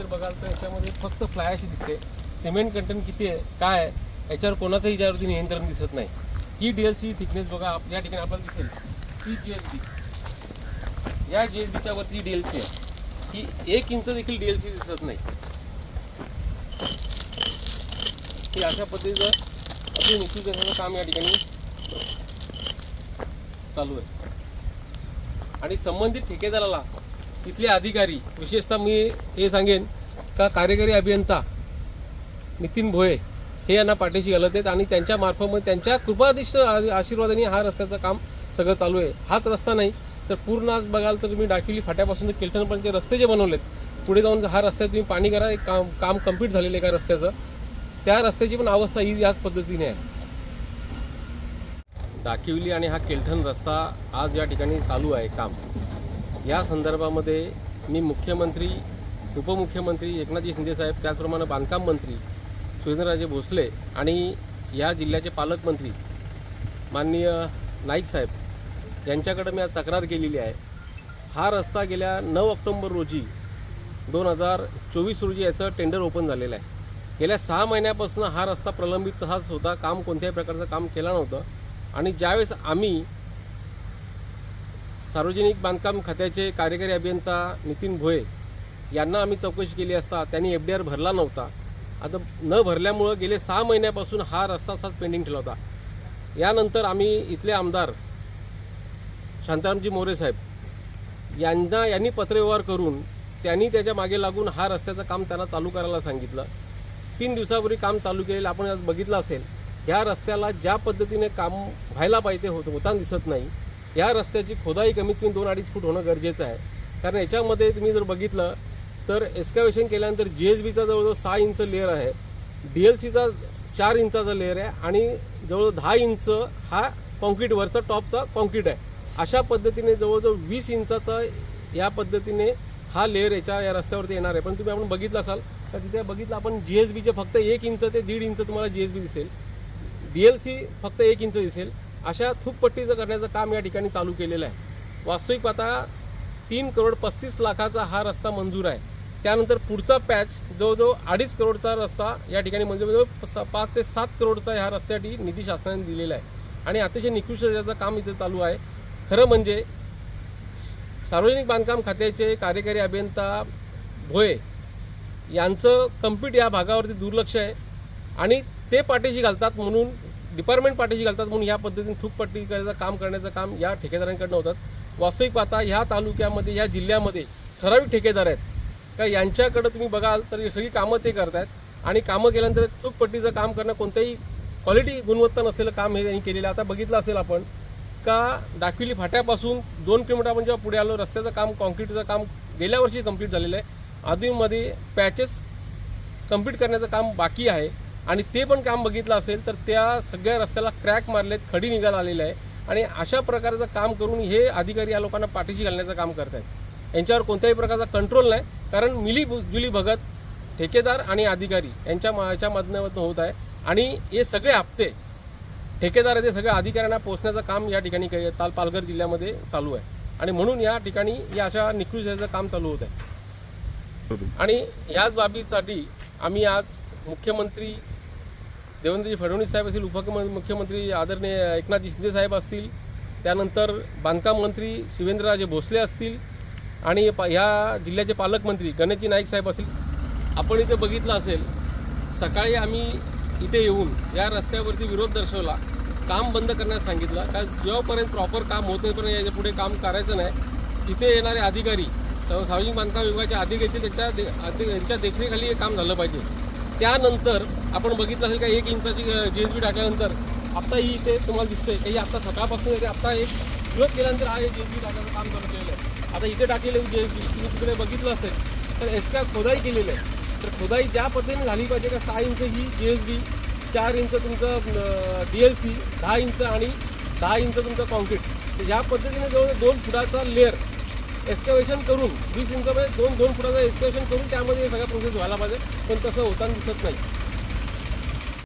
जर बघाल तर याच्यामध्ये फक्त फ्लाय अशी दिसते. सिमेंट कंटेंट किती आहे? काय आहे? याच्यावर कोणाचंही याच्यावरती नियंत्रण दिसत नाही. ही डी एल सी थिकनेस बघा या ठिकाणी आपल्याला दिसेल. ही जी एल सी या जी एल सीच्या वरती डी एल सी आहे. ही एक इंच देखील डी एल सी दिसत नाही. ही अशा पद्धतीचं आपली निश्चित करण्याचं काम या ठिकाणी चालू आहे. आणि संबंधित ठेकेदाराला तिथले अधिकारी विशेषतः मी हे सांगेन का कार्यकारी अभियंता नितीन भोये हे यांना पाठीशी घालत आहेत आणि त्यांच्या मार्फत त्यांच्या कृपादिष्ट आशीर्वादाने हा रस्त्याचं काम सगळं चालू आहे. हाच रस्ता नाही तर पूर्ण आज बघाल तर तुम्ही डाकिवली फाट्यापासून ते किल्टनपर्यंत रस्ते जे बनवलेत पुढे जाऊन हा रस्त्यात तुम्ही पाणी करा एक काम काम कंप्लीट झालेलं आहे का रस्त्याचं. त्या रस्त्याची पण अवस्था ही याच पद्धतीने आहे. डाकिवली आणि हा केलठण रस्ता आज या ठिकाणी चालू आहे काम. या संदर्भामध्ये मी मुख्यमंत्री उपमुख्यमंत्री एकनाथजी शिंदेसाहेब त्याचप्रमाणे बांधकाम मंत्री सुरेंद्रराजे भोसले आणि या जिल्ह्याचे पालकमंत्री माननीय नाईक साहेब यांच्याकडे मी आज तक्रार केलेली आहे. हा रस्ता गेल्या नऊ ऑक्टोंबर रोजी दोन हजार चोवीस रोजी याचं टेंडर ओपन झालेलं आहे. गेल्या सहा महिन्यापासून हा रस्ता प्रलंबित तसाच होता काम कोणत्याही प्रकारचं काम केलं नव्हतं. आणि ज्यावेळेस आम्ही सार्वजनिक बांधकाम खात्याचे कार्यकारी अभियंता नितीन भोये यांना आम्ही चौकशी केली असता त्यांनी एफ डी आर भरला नव्हता. आता न भरल्यामुळं गेले सहा महिन्यापासून हा रस्ता असाच पेंडिंग ठेवला होता. यानंतर आम्ही इथले आमदार शांतारामजी मोरे साहेब यांना यांनी पत्रव्यवहार करून त्यांनी त्याच्यामागे लागून हा रस्त्याचं काम त्यांना चालू करायला सांगितलं. तीन दिवसापूर्वी काम चालू केलेलं आपण आज बघितलं असेल ह्या रस्त्याला ज्या पद्धतीने काम व्हायला पाहिजे होत होताना दिसत नाही. या रस्त्याची खोदाई कमीत कमी दोन अडीच फूट होणं गरजेचं आहे. कारण याच्यामध्ये तुम्ही जर बघितलं तर एस्कावेशन केल्यानंतर जी एस बीचा जवळजवळ सहा इंच लेअर आहे. डी एल सीचा चार इंचाचा लेअर आहे आणि जवळजवळ दहा इंच हा कॉन्क्रीटवरचा टॉपचा कॉन्क्रीट आहे. अशा पद्धतीने जवळजवळ वीस इंचाचा या पद्धतीने हा लेअर याच्या या रस्त्यावरती येणार आहे. पण तुम्ही आपण बघितलं असाल तर तिथे बघितलं आपण जी एस बीचे फक्त एक इंच ते दीड इंच तुम्हाला जी एस बी दिसेल. डी एल सी फक्त एक इंच दिसेल. अशा थूकपट्टीचं करण्याचं काम या ठिकाणी चालू केलेलं आहे. वास्तविक आता तीन करोड पस्तीस लाखाचा हा रस्ता मंजूर आहे. त्यानंतर पुढचा पॅच जवळजवळ अडीच करोडचा रस्ता या ठिकाणी मंजूर जवळ स- पाच ते सात करोडचा ह्या रस्त्यासाठी निधी शासनाने दिलेला आहे. आणि अतिशय निकृष्ट काम इथे चालू आहे. खरं म्हणजे सार्वजनिक बांधकाम खात्याचे कार्यकारी अभियंता भोये यांचं कंप्लीट या भागावरती दुर्लक्ष आहे. आणि ते पाठीशी घालतात म्हणून डिपार्टमेंट पाठीशी घालतात म्हणून या पद्धतीने थूकपट्टी करायचं काम करण्याचं काम या ठेकेदारांकडनं होतात. वास्तविक पाहता ह्या तालुक्यामध्ये ह्या जिल्ह्यामध्ये ठराविक ठेकेदार आहेत. का यांच्याकडं तुम्ही बघाल तर सगळी कामं ते करतायत. आणि कामं केल्यानंतर चूकपट्टीचं काम करणं कोणत्याही क्वालिटी गुणवत्ता नसलेलं काम हे त्यांनी केलेलं आता बघितलं असेल आपण का डाकविली फाट्यापासून दोन किलोमीटर आपण जेव्हा पुढे आलो रस्त्याचं काम कॉन्क्रीटचं काम गेल्या वर्षी कंप्लीट झालेलं आहे. आधीमध्ये पॅचेस कंप्लीट करण्याचं काम बाकी आहे. आणि ते पण काम बघितलं असेल तर त्या सगळ्या रस्त्याला क्रॅक मारलेत खडी निघायला आलेले आहे. आणि अशा प्रकारचं काम करून हे अधिकारी या लोकांना पाठीशी घालण्याचं काम करत आहेत यांच्यावर कोणत्याही प्रकारचा कंट्रोल नाही कारण मिली जुली भगत ठेकेदार आणि अधिकारी यांच्या याच्या माध्यमातून होत आहे. आणि हे सगळे हप्ते ठेकेदार ते सगळ्या अधिकाऱ्यांना पोहोचण्याचं काम या ठिकाणी ताल पालघर जिल्ह्यामध्ये चालू आहे. आणि म्हणून या ठिकाणी या अशा निकृष्ट काम चालू होत आहे. आणि याच बाबीसाठी आम्ही आज मुख्यमंत्री देवेंद्रजी फडणवीस साहेब असतील उपमुख्यमंत्री आदरणीय एकनाथजी शिंदे साहेब असतील त्यानंतर बांधकाम मंत्री शिवेंद्रराजे भोसले असतील आणि प- ह्या जिल्ह्याचे पालकमंत्री गणेशजी नाईक साहेब असतील. आपण इथे बघितलं असेल सकाळी आम्ही इथे येऊन या रस्त्यावरती विरोध दर्शवला काम बंद करण्यास सांगितलं का जेव्हापर्यंत प्रॉपर काम होत नाहीपर्यंत याच्यापुढे काम करायचं नाही. तिथे येणारे अधिकारी सार्वजनिक बांधकाम विभागाचे अधिकारी त्याच्या दे- यांच्या देखरेखाली हे काम झालं पाहिजे. त्यानंतर आपण बघितलं असेल का एक इंचाची जी एस बी टाकल्यानंतर आत्ता ही इथे तुम्हाला दिसतंय. काही आत्ता सकाळपासून येते आत्ता एक विरोध केल्यानंतर हा जी एस बी टाकायचं काम करत केलेलं आहे. आता इथे टाकलेलं जी एस बी तुम्ही तिकडे बघितलं असेल तर एसका खोदाई केलेलं आहे. तर खोदाई ज्या पद्धतीने झाली पाहिजे का सहा इंच ही जी एस बी चार इंच तुमचं डी एल सी दहा इंच आणि दहा इंच तुमचं कॉन्क्रीट तर ह्या पद्धतीने जवळ दोन फुटाचा लेअर एस्कवेशन करून वीस इंचामध्ये म्हणजे दोन दोन फुटाचं एस्कवेशन करून त्यामध्ये सगळा प्रोसेस व्हायला पाहिजे. पण तसं होताना दिसत नाही.